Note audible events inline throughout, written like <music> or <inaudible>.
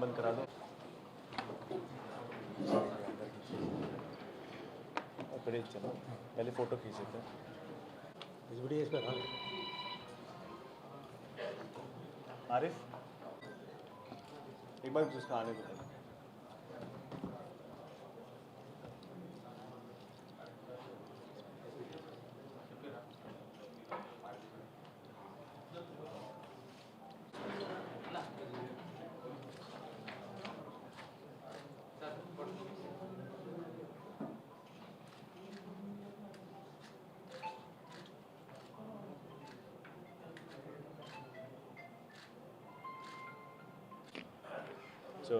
बंद करा दो अकडे चलो पहले फ़ोटो खींच लेते हैं। इस ब्रिज पे आरिफ एक बार उसका आने दो।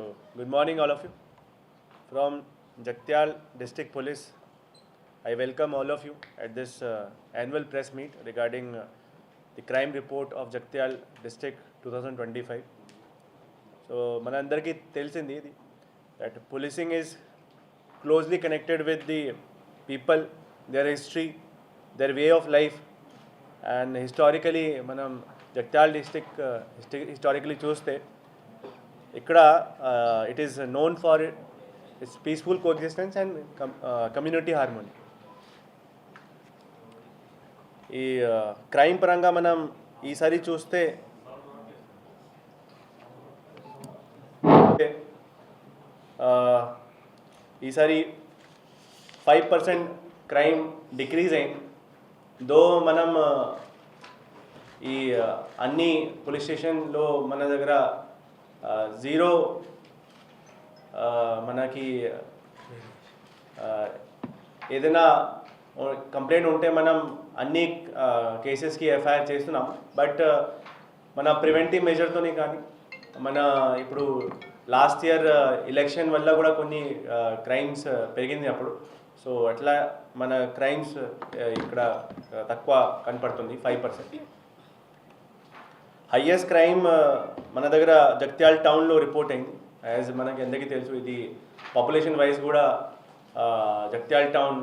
So, good morning, all of you. From Jaktial District Police, I welcome all of you at this uh, annual press meet regarding uh, the crime report of Jaktial District 2025. So, Manandar ki telsin that policing is closely connected with the people, their history, their way of life, and historically, manam Jaktial district uh, historically chose the. ఇక్కడ it is known for its peaceful coexistence and community harmony ఈ crime పరంగా మనం ఈసారి చూస్తే ఈసారి five percent crime decrease అయింది. దో మనం ఈ అన్ని పోలీస్ స్టేషన్లో మన దగ్గర జీరో మనకి ఏదైనా కంప్లైంట్ ఉంటే మనం అన్ని కేసెస్కి ఎఫ్ఐఆర్ చేస్తున్నాం. బట్ మన ప్రివెంటివ్ మెజర్తోనే కానీ మన ఇప్పుడు లాస్ట్ ఇయర్ ఎలక్షన్ వల్ల కూడా కొన్ని క్రైమ్స్ పెరిగింది అప్పుడు. సో అట్లా మన క్రైమ్స్ ఇక్కడ తక్కువ కనపడుతుంది ఫైవ్ పర్సెంట్. హయ్యెస్ట్ క్రైమ్ మన దగ్గర జగిత్యాల టౌన్లో రిపోర్ట్ అయింది. యాజ్ మనకి అందరికీ తెలుసు ఇది పాపులేషన్ వైజ్ కూడా ఆ, టౌన్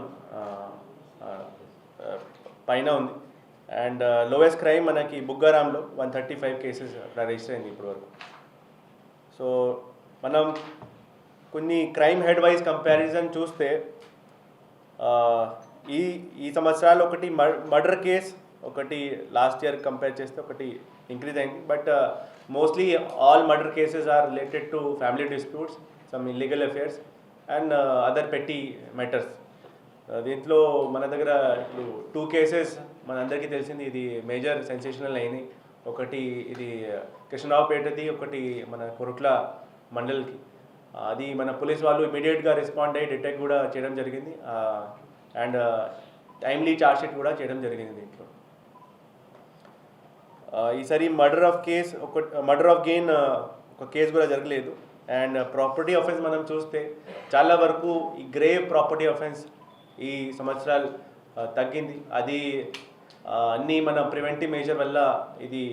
పైన ఉంది. అండ్ లోయెస్ట్ క్రైమ్ మనకి బుగ్గారాంలో one thirty five cases register అయింది ఇప్పటివరకు. సో మనం కొన్ని క్రైమ్ హెడ్ వైజ్ కంపారిజన్ చూస్తే ఈ ఈ సంవత్సరాలు ఒకటి మర్డర్ కేస్ ఒకటి లాస్ట్ ఇయర్ కంపేర్ చేస్తే ఒకటి ఇంక్రీజ్ అయింది but mostly all murder cases are related to family disputes some illegal affairs and other petty matters దీంట్లో మన దగ్గర ఇప్పుడు టూ కేసెస్ మనందరికీ తెలిసింది ఇది మేజర్ సెన్సేషనల్ అయినాయి. ఒకటి ఇది uh, కృష్ణరావుపేటది ఒకటి మన కొరుట్ల మండల్కి. అది మన పోలీస్ వాళ్ళు ఇమీడియట్గా రెస్పాండ్ అయ్యి డిటెక్ట్ కూడా చేయడం జరిగింది. అండ్ uh, టైమ్లీ చార్జ్షీట్ కూడా చేయడం జరిగింది దీంట్లో. ఈసారి మర్డర్ ఆఫ్ కేస్ ఒక మర్డర్ ఆఫ్ గెయిన్ ఒక కేసు కూడా జరగలేదు. అండ్ ప్రాపర్టీ ఆఫెన్స్ మనం చూస్తే చాలా వరకు ఈ గ్రేవ్ ప్రాపర్టీ ఆఫెన్స్ ఈ సంవత్సరాలు తగ్గింది. అది అన్నీ మన ప్రివెంటివ్ మేజర్ వల్ల ఇది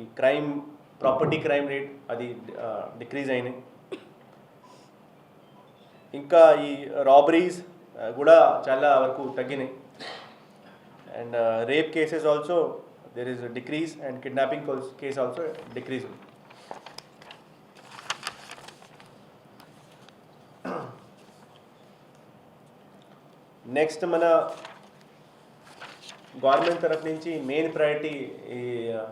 ఈ క్రైమ్ ప్రాపర్టీ క్రైమ్ రేట్ అది డిక్రీజ్ అయినాయి. ఇంకా ఈ రాబరీస్ కూడా చాలా వరకు తగ్గినాయి. And rape cases also there is decrease and kidnapping case also decrease next మన గవర్నమెంట్ తరఫు నుంచి మెయిన్ ప్రయారిటీ ఈ uh,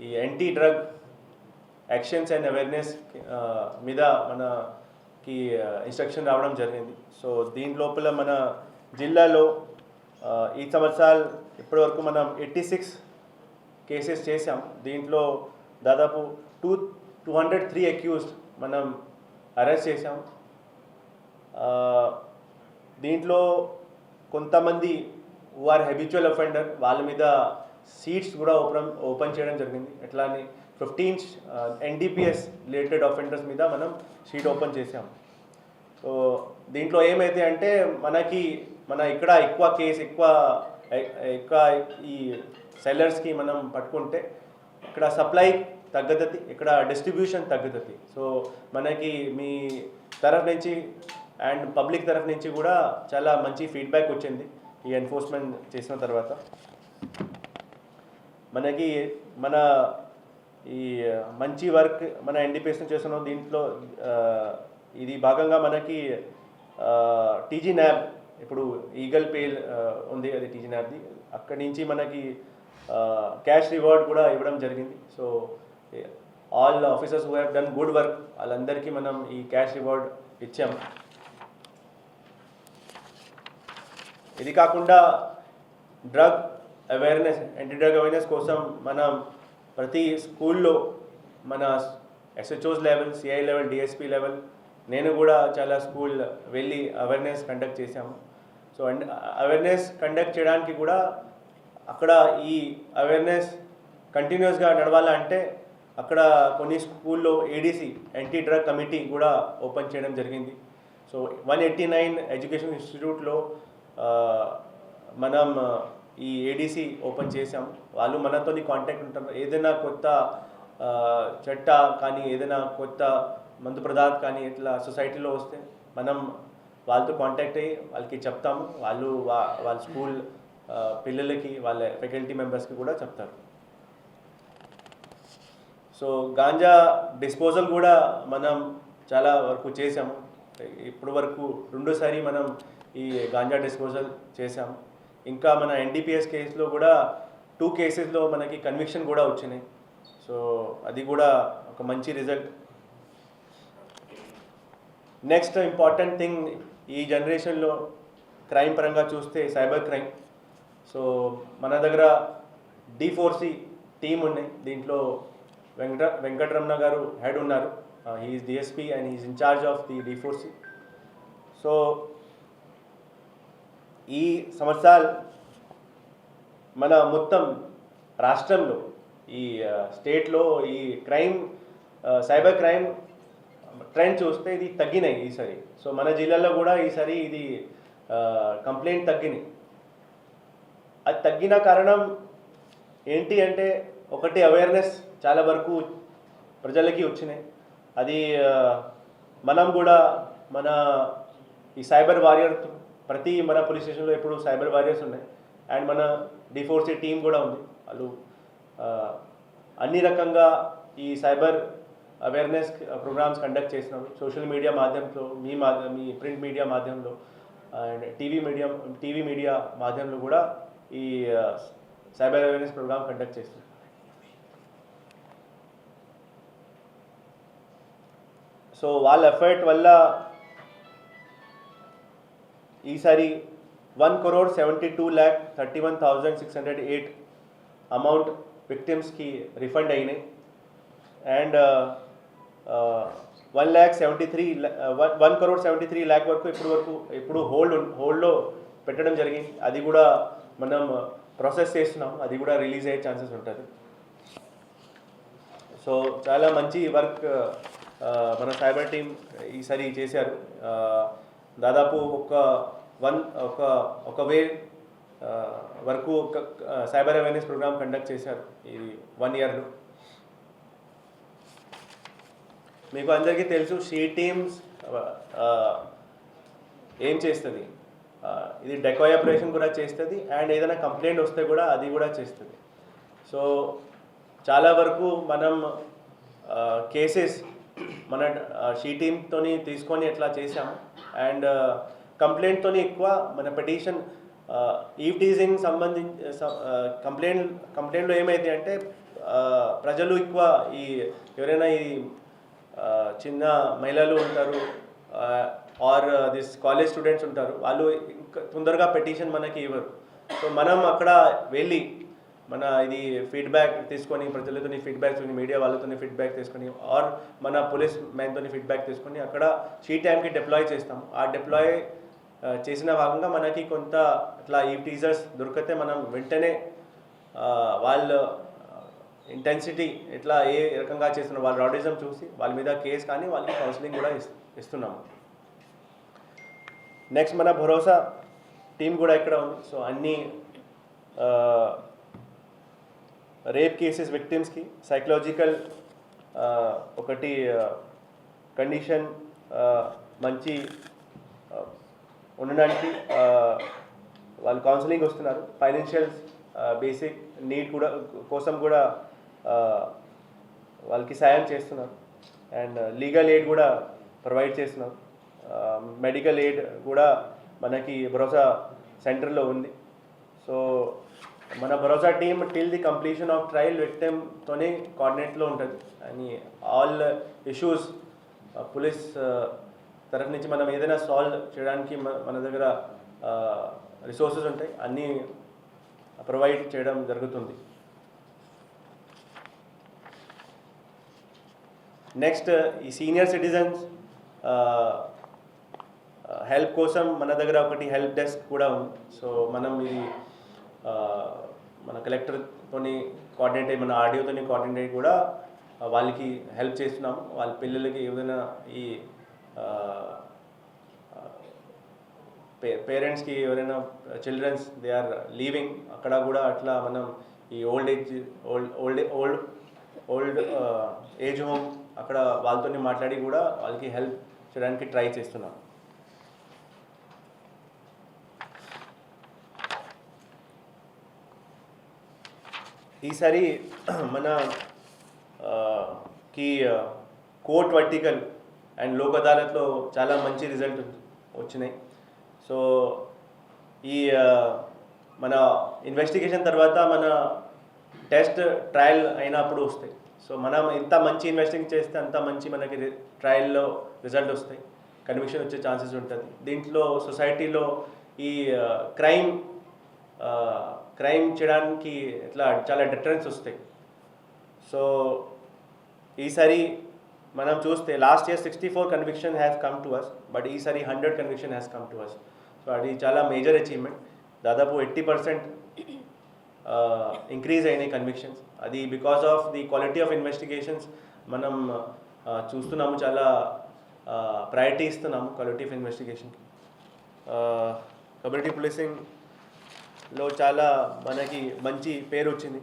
ఈ anti drug actions and awareness మీద మనకి uh, ఇన్స్ట్రక్షన్ రావడం జరిగింది. సో దీని లోపల మన జిల్లాలో ఈ సంవత్సరాలు ఇప్పటివరకు మనం ఎయిటీ సిక్స్ కేసెస్ చేసాం దీంట్లో దాదాపు two two hundred three accused మనం అరెస్ట్ చేసాం దీంట్లో కొంతమంది ఆర్ హ్యాబిచువల్ అఫెండర్ వాళ్ళ మీద సీట్స్ కూడా ఓపెన్ ఓపెన్ చేయడం జరిగింది. ఎట్లా అని ఫిఫ్టీన్ ఎన్డీపీఎస్ రిలేటెడ్ అఫెండర్స్ మీద మనం షీట్ ఓపెన్ చేసాం సో దీంట్లో ఏమైతే అంటే మనకి మన ఇక్కడ ఎక్కువ కేసు ఎక్కువ ఎక్కువ ఈ సెల్లర్స్కి మనం పట్టుకుంటే ఇక్కడ సప్లై తగ్గుతుంది ఇక్కడ డిస్ట్రిబ్యూషన్ తగ్గుతుంది. సో మనకి మీ తరఫు నుంచి అండ్ పబ్లిక్ తరఫు నుంచి కూడా చాలా మంచి ఫీడ్బ్యాక్ వచ్చింది ఈ ఎన్ఫోర్స్మెంట్ చేసిన తర్వాత. మనకి మన ఈ మంచి వర్క్ మన ఎన్డీపీఎస్ని చేస్తున్నాం దీంట్లో ఇది భాగంగా మనకి టీజీ న్యాబ్ ఇప్పుడు ఈగల్ పేల్ ఉంది అది టీజీ అక్కడి నుంచి మనకి క్యాష్ రివార్డ్ కూడా ఇవ్వడం జరిగింది. So all officers who have done good work వాళ్ళందరికీ మనం ఈ క్యాష్ రివార్డ్ ఇచ్చాం. ఇది కాకుండా drug awareness anti drug awareness కోసం మనం ప్రతి స్కూల్లో మన SHOs level CI level DSP level నేను కూడా చాలా స్కూల్ వెళ్ళి అవేర్నెస్ కండక్ట్ చేశాము. సో అండ్ అవేర్నెస్ కండక్ట్ చేయడానికి కూడా అక్కడ ఈ అవేర్నెస్ కంటిన్యూస్గా నడవాలంటే అక్కడ కొన్ని స్కూల్లో ఏడీసీ యాంటీ డ్రగ్ కమిటీ కూడా ఓపెన్ చేయడం జరిగింది. So one eighty nine education ఇన్స్టిట్యూట్లో మనం ఈ ఏడీసీ ఓపెన్ చేసాం వాళ్ళు మనతోని కాంటాక్ట్ ఉంటారు. ఏదైనా కొత్త చట్ట కానీ ఏదైనా కొత్త మందు పదార్థ కానీ ఇట్లా సొసైటీలో వస్తే మనం వాళ్ళతో కాంటాక్ట్ అయ్యి వాళ్ళకి చెప్తాము. వాళ్ళు వా వాళ్ళ స్కూల్ పిల్లలకి వాళ్ళ ఫ్యాకల్టీ మెంబర్స్కి కూడా చెప్తారు. సో గాంజా డిస్పోజల్ కూడా మనం చాలా వరకు చేసాము ఇప్పుడు వరకు రెండోసారి మనం ఈ గాంజా డిస్పోజల్ చేసాము ఇంకా మన ఎన్డీపీఎస్ కేసులో కూడా టూ కేసెస్లో మనకి కన్విక్షన్ కూడా వచ్చినాయి. సో అది కూడా ఒక మంచి రిజల్ట్ నెక్స్ట్ ఇంపార్టెంట్ థింగ్ ఈ జనరేషన్లో క్రైమ్ పరంగా చూస్తే సైబర్ క్రైమ్. సో మన దగ్గర డి ఫోర్ టీమ్ ఉన్నాయి దీంట్లో వెంకట వెంకటరమణ గారు హెడ్ ఉన్నారు. He's DSP and he's incharge of the D so. ఈ సంవత్సరాలు మన మొత్తం రాష్ట్రంలో ఈ స్టేట్లో ఈ క్రైమ్ సైబర్ క్రైమ్ ట్రెండ్ చూస్తే ఇది తగ్గినాయి ఈసారి. సో మన జిల్లాలో కూడా ఈసారి ఇది కంప్లైంట్ తగ్గినాయి. అది తగ్గిన కారణం ఏంటి అంటే ఒకటి అవేర్నెస్ చాలా వరకు ప్రజలకి వచ్చినాయి. అది మనం కూడా మన ఈ సైబర్ వారియర్ ప్రతి మన పోలీస్ స్టేషన్లో ఇప్పుడు సైబర్ వారియర్స్ ఉన్నాయి. అండ్ మన డిఫోర్సీ టీం కూడా ఉంది. వాళ్ళు అన్ని రకంగా ఈ సైబర్ అవేర్నెస్ ప్రోగ్రామ్స్ కండక్ట్ చేసినాం. సోషల్ మీడియా మాధ్యమంలో మీ మాధ్యమం మీ ప్రింట్ మీడియా మాధ్యమంలో and TV medium TV media మాధ్యమంలో కూడా ఈ సైబర్ అవేర్నెస్ ప్రోగ్రామ్ కండక్ట్ చేస్తున్నాం సో వాళ్ళ ఎఫర్ట్ వల్ల ఈసారి one crore seventy two lakh thirty one thousand six hundred eight amount విక్టిమ్స్కి refund అయినాయి and one lakh seventy three one crore seventy three lakh వరకు ఇప్పుడు వరకు ఇప్పుడు హోల్డ్ హోల్డ్లో పెట్టడం జరిగింది. అది కూడా మనం ప్రాసెస్ చేస్తున్నాం. అది కూడా రిలీజ్ అయ్యే ఛాన్సెస్ ఉంటుంది సో చాలా మంచి వర్క్ మన సైబర్ టీం ఈసారి చేశారు. దాదాపు ఒక వన్ ఒక ఒక వే వరకు ఒక సైబర్ అవేర్నెస్ ప్రోగ్రామ్ కండక్ట్ చేశారు. ఈ వన్ ఇయర్లో. మీకు అందరికీ తెలుసు షీ టీమ్స్ ఏం చేస్తుంది? ఇది డెకాయ్ ఆపరేషన్ కూడా చేస్తుంది అండ్ ఏదైనా కంప్లైంట్ వస్తే కూడా అది కూడా చేస్తుంది. సో చాలా వరకు మనం కేసెస్ మన షీ టీమ్తోని తీసుకొని ఎట్లా చేసాము అండ్ కంప్లైంట్తోని ఎక్కువ మన పిటిషన్ ఈ టీజింగ్ సంబంధించి కంప్లైంట్ కంప్లైంట్లో ఏమైంది అంటే ప్రజలు ఎక్కువ ఈ ఎవరైనా ఈ చిన్న మహిళలు ఉంటారు. ఆర్ దిస్ కాలేజ్ స్టూడెంట్స్ ఉంటారు. వాళ్ళు ఇంకా తొందరగా పెటిషన్ మనకి ఇవ్వరు. సో మనం అక్కడ వెళ్ళి మన ఇది ఫీడ్బ్యాక్ తీసుకొని ప్రజలతో ఫీడ్బ్యాక్ మీడియా వాళ్ళతో ఫీడ్బ్యాక్ తీసుకొని ఆర్ మన పోలీస్ మ్యాన్తో ఫీడ్బ్యాక్ తీసుకొని అక్కడ షీ టైంకి డిప్లాయ్ చేస్తాం ఆ డిప్లాయ్ uh, చేసిన భాగంగా మనకి కొంత అట్లా ఈ టీజర్స్ దొరికితే మనం వెంటనే వాళ్ళు ఇంటెన్సిటీ ఎట్లా ఏ రకంగా చేస్తున్నారు వాళ్ళ రౌడిజం చూసి వాళ్ళ మీద కేసు కానీ వాళ్ళకి కౌన్సిలింగ్ కూడా ఇస్తున్నాము. నెక్స్ట్ మన భరోసా టీం కూడా ఇక్కడ ఉంది. సో అన్ని రేప్ కేసెస్ విక్టిమ్స్కి సైకలాజికల్ ఒకటి కండిషన్ మంచి ఉండడానికి వాళ్ళు కౌన్సిలింగ్ వస్తున్నారు. ఫైనాన్షియల్ బేసిక్ నీడ్ కూడా కోసం కూడా వాళ్ళకి సాయం చేస్తున్నాం. అండ్ uh, లీగల్ ఎయిడ్ కూడా ప్రొవైడ్ చేస్తున్నాం. మెడికల్ ఎయిడ్ కూడా మనకి భరోసా సెంటర్లో ఉంది. సో మన Bharosa team till the completion of trial విక్టెమ్తోనే కోఆర్డినేట్లో ఉంటుంది. అని ఆల్ ఇష్యూస్ పోలీస్ తరఫు నుంచి మనం ఏదైనా సాల్వ్ చేయడానికి మన- మన దగ్గర uh, రిసోర్సెస్ ఉంటాయి. అన్నీ ప్రొవైడ్ చేయడం జరుగుతుంది. నెక్స్ట్ uh, ఈ సీనియర్ సిటిజన్స్ హెల్ప్ కోసం మన దగ్గర ఒకటి హెల్ప్ డెస్క్ కూడా ఉంది సో మనం ఇది uh, మన కలెక్టర్తో కోఆర్డినేట్ అయ్యి మన ఆడియోతోని కోఆర్డినేట్ అయ్యి కూడా uh, వాళ్ళకి హెల్ప్ చేస్తున్నాము. వాళ్ళ పిల్లలకి ఏదైనా ఈ పేరెంట్స్కి ఎవరైనా చిల్డ్రన్స్ దే ఆర్ లీవింగ్ అక్కడ కూడా అట్లా మనం ఈ old age old old old old age home అక్కడ వాళ్ళతోని మాట్లాడి కూడా వాళ్ళకి హెల్ప్ చేయడానికి ట్రై చేస్తున్నాం. ఈసారి <clears throat> మన కి కోర్ట్ వర్టికల్ అండ్ లోక్ అదాలత్లో చాలా మంచి రిజల్ట్ వచ్చినాయి. సో ఈ మన ఇన్వెస్టిగేషన్ తర్వాత మన టెస్ట్ ట్రయల్ అయినప్పుడు వస్తాయి. సో మనం ఎంత మంచి ఇన్వెస్టింగ్ చేస్తే అంత మంచి మనకి ట్రయల్లో రిజల్ట్ వస్తాయి. కన్విక్షన్ వచ్చే ఛాన్సెస్ ఉంటుంది. దీంట్లో సొసైటీలో ఈ క్రైమ్ క్రైమ్ చేయడానికి ఇట్లా చాలా డిటరెన్స్ వస్తాయి. సో ఈసారి మనం చూస్తే last year sixty four conviction has come to us but ఈసారి hundred conviction has come to us so అది చాలా మేజర్ అచీవ్మెంట్ దాదాపు ఎయిటీ పర్సెంట్ ఇంక్రీజ్ అయినాయి కన్విక్షన్స్ అది because of the quality of investigations మనం చూస్తున్నాము చాలా ప్రయారిటీ ఇస్తున్నాము క్వాలిటీ ఆఫ్ ఇన్వెస్టిగేషన్కి కమ్యూనిటీ పోలీసింగ్లో చాలా మనకి మంచి పేరు వచ్చింది.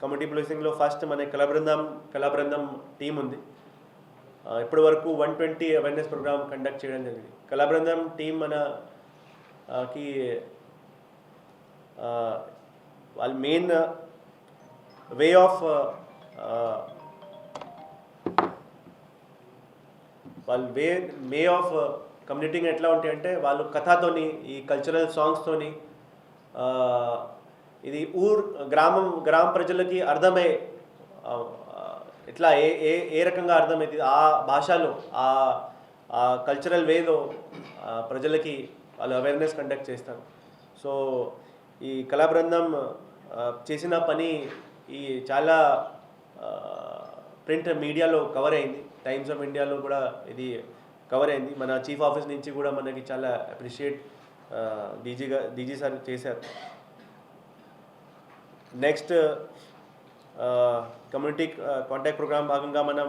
కమ్యూనిటీ పోలీసింగ్లో ఫస్ట్ మన కళాబృందం కళాబృందం టీం ఉంది. ఇప్పటి వరకు one twenty awareness programme conduct చేయడం జరిగింది. కళాబృందం టీం మనకి వాళ్ళ మెయిన్ వే ఆఫ్ వాళ్ళు వే వే ఆఫ్ కమ్యూనిటింగ్ ఎట్లా ఉంటాయి అంటే వాళ్ళు కథతోని ఈ కల్చరల్ సాంగ్స్తోని ఇది ఊర్ గ్రామం గ్రామ ప్రజలకి అర్థమయ్యే ఇట్లా ఏ ఏ ఏ రకంగా అర్థమవుతుంది ఆ భాషలో ఆ ఆ కల్చరల్ వేలో ప్రజలకి వాళ్ళు అవేర్నెస్ కండక్ట్ చేస్తారు. సో ఈ కళా బృందం చేసిన పని ఈ చాలా ప్రింట్ మీడియాలో కవర్ అయింది. టైమ్స్ ఆఫ్ ఇండియాలో కూడా ఇది కవర్ అయింది. మన చీఫ్ ఆఫీస్ నుంచి కూడా మనకి చాలా అప్రిషియేట్ డీజీగా డీజీ సార్ చేశారు. నెక్స్ట్ కమ్యూనిటీ కాంటాక్ట్ ప్రోగ్రామ్ భాగంగా మనం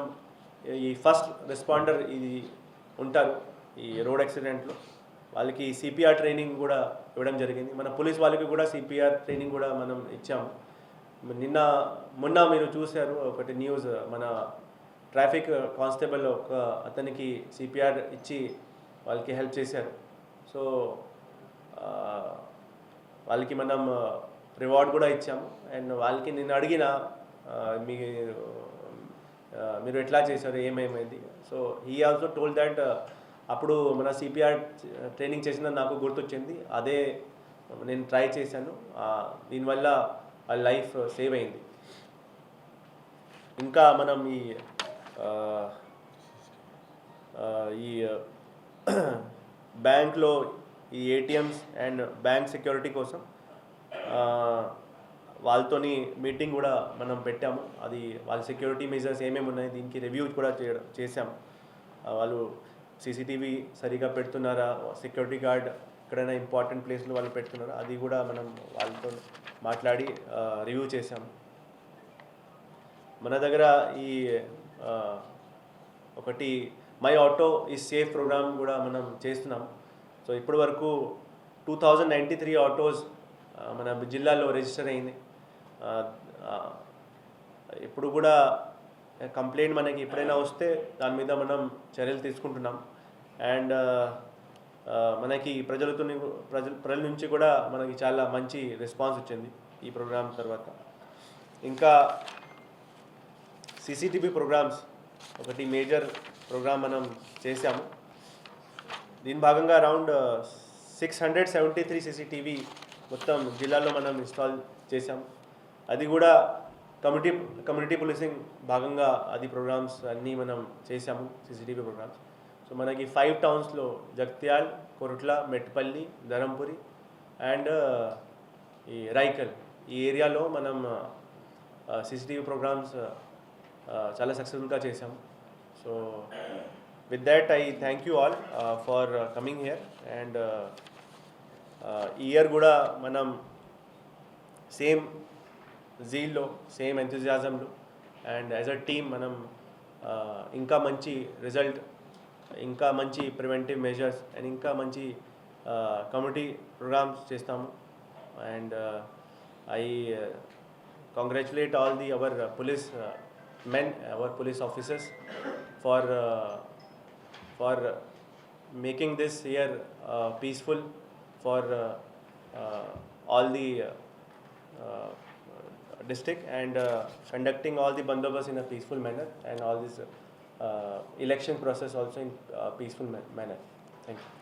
ఈ ఫస్ట్ రెస్పాండర్ ఇది ఉంటారు. ఈ రోడ్ యాక్సిడెంట్లో వాళ్ళకి సిపిఆర్ ట్రైనింగ్ కూడా ఇవ్వడం జరిగింది. మన పోలీస్ వాళ్ళకి కూడా సిపిఆర్ ట్రైనింగ్ కూడా మనం ఇచ్చాము. నిన్న మొన్న మీరు చూశారు ఒకటి న్యూస్ మన ట్రాఫిక్ కానిస్టేబుల్ ఒక అతనికి సిపిఆర్ ఇచ్చి వాళ్ళకి హెల్ప్ చేశారు. సో వాళ్ళకి మనం రివార్డ్ కూడా ఇచ్చాము. అండ్ వాళ్ళకి నేను అడిగిన మీ మీరు ఎట్లా చేశారు ఏమేమైంది so he also told that అప్పుడు మన సిపిఆర్ ట్రైనింగ్ చేసిన నాకు గుర్తొచ్చింది. అదే నేను ట్రై చేశాను. దీనివల్ల ఆ లైఫ్ సేవ్ అయింది ఇంకా మనం ఈ ఈ బ్యాంక్లో ఈ ఏటీఎమ్స్ అండ్ బ్యాంక్ సెక్యూరిటీ కోసం వాళ్ళతోని మీటింగ్ కూడా మనం పెట్టాము. అది వాళ్ళ సెక్యూరిటీ మెజర్స్ ఏమేమి ఉన్నాయి దీనికి రివ్యూ కూడా చేయడం చేశాము. వాళ్ళు సీసీటీవీ సరిగా పెడుతున్నారా? సెక్యూరిటీ గార్డ్ ఎక్కడైనా ఇంపార్టెంట్ ప్లేస్లో వాళ్ళు పెడుతున్నారా? అది కూడా మనం వాళ్ళతో మాట్లాడి రివ్యూ చేశాము మన దగ్గర ఈ ఒకటి మై ఆటో ఈ సేఫ్ ప్రోగ్రామ్ కూడా మనం చేస్తున్నాం. సో ఇప్పటి వరకు two thousand ninety three autos మన జిల్లాలో రిజిస్టర్ అయింది. ఇప్పుడు కూడా కంప్లైంట్ మనకి ఎప్పుడైనా వస్తే దాని మీద మనం చర్యలు తీసుకుంటున్నాం. అండ్ మనకి ప్రజలతో ప్రజల ప్రజల నుంచి కూడా మనకి చాలా మంచి రెస్పాన్స్ వచ్చింది ఈ ప్రోగ్రామ్ తర్వాత. ఇంకా సిసిటీవీ ప్రోగ్రామ్స్ ఒకటి మేజర్ ప్రోగ్రామ్ మనం చేసాము దీని భాగంగా around six hundred seventy three CCTV మొత్తం జిల్లాలో మనం ఇన్స్టాల్ చేసాం అది కూడా కమ్యూనిటీ కమ్యూనిటీ పోలీసింగ్ భాగంగా అది ప్రోగ్రామ్స్ అన్నీ మనం చేసాము సీసీటీవీ ప్రోగ్రామ్స్. సో మనకి ఫైవ్ టౌన్స్లో జగిత్యాల్ కొరుట్ల మెట్పల్లి ధరంపురి అండ్ ఈ రైకల్ ఈ ఏరియాలో మనం సీసీటీవీ ప్రోగ్రామ్స్ చాలా సక్సెస్ఫుల్గా చేసాం so with that I thank you all for coming here and ఈ ఇయర్ కూడా మనం సేమ్ జీల్లో సేమ్ ఎంతజాజంలో అండ్ యాజ్ అ టీమ్ మనం ఇంకా మంచి రిజల్ట్ ఇంకా మంచి ప్రివెంటివ్ మెజర్స్ అండ్ ఇంకా మంచి కమ్యూనిటీ ప్రోగ్రామ్స్ చేస్తాము and I congratulate all the our uh, police uh, men our police officers for uh, for uh, making this year uh, peaceful for uh, uh, all the uh, uh, district and uh, conducting all the bandobas in a peaceful manner and all this uh, election process also in uh, peaceful manner. Thank you